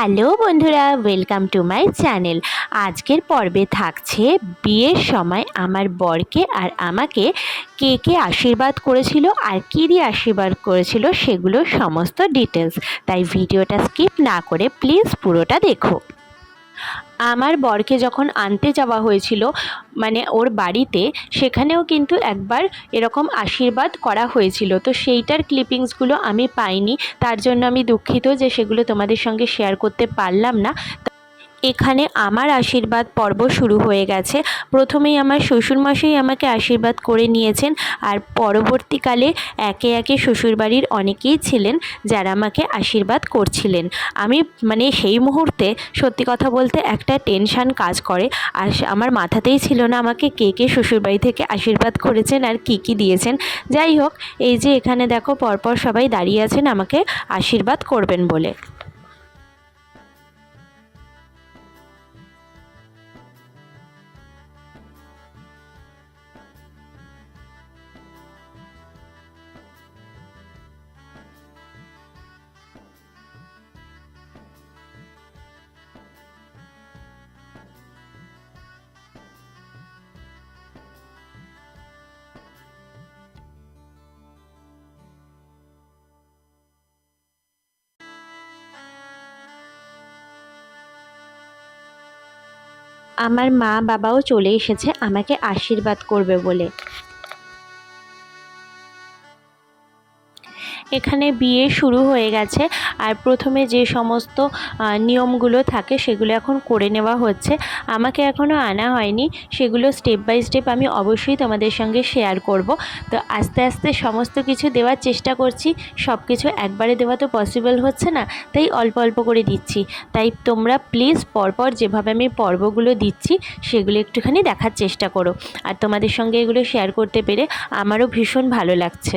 Hello বন্ধুরা, welcome to my channel. আজকের পর্বে থাকছে বিয়ের সময় আমার বরকে আর আমাকে কে কে আশীর্বাদ করেছিল আর কী দিয়ে আশীর্বাদ করেছিল সেগুলো সমস্ত ডিটেলস তাই ভিডিওটা স্কিপ না করে প্লিজ পুরোটা দেখো। আমার বরকে যখন আনতে যাওয়া হয়েছিল মানে ওর বাড়িতে, সেখানেও কিন্তু একবার এরকম আশীর্বাদ করা হয়েছিল। তো সেইটার ক্লিপিংসগুলো আমি পাইনি। তার জন্য আমি দুঃখিত যে সেগুলো তোমাদের সঙ্গে শেয়ার করতে পারলাম না। এখানে আমার আশীর্বাদ পর্ব শুরু হয়ে গেছে। প্রথমেই আমার শ্বশুরমশাই আমাকে আশীর্বাদ করে নিয়েছেন আর পরবর্তীকালে একে একে শ্বশুরবাড়ির অনেকেই ছিলেন যারা আমাকে আশীর্বাদ করছিলেন। আমি মানে সেই মুহূর্তে সত্যি কথা বলতে একটা টেনশান কাজ করে। আর আমার মাথাতেই ছিল না আমাকে কে কে শ্বশুরবাড়ি থেকে আশীর্বাদ করেছেন আর কি কি দিয়েছেন। যাই হোক, এই যে এখানে দেখো পরপর সবাই দাঁড়িয়ে আছেন আমাকে আশীর্বাদ করবেন বলে। আমার মা বাবাও চলে এসেছে আমাকে আশীর্বাদ করবে বলে। এখানে বিয়ে শুরু হয়ে গেছে আর প্রথমে যে সমস্ত নিয়মগুলো থাকে সেগুলো এখন করে নেওয়া হচ্ছে। আমাকে এখনও আনা হয়নি। সেগুলো স্টেপ বাই স্টেপ আমি অবশ্যই তোমাদের সঙ্গে শেয়ার করব। তো আস্তে আস্তে সমস্ত কিছু দেওয়ার চেষ্টা করছি। সব কিছু একবারে দেওয়া তো পসিবল হচ্ছে না, তাই অল্প অল্প করে দিচ্ছি। তাই তোমরা প্লিজ পরপর যেভাবে আমি পর্বগুলো দিচ্ছি, সেগুলো একটুখানি দেখার চেষ্টা করো। আর তোমাদের সঙ্গে এগুলো শেয়ার করতে পেরে আমারও ভীষণ ভালো লাগছে।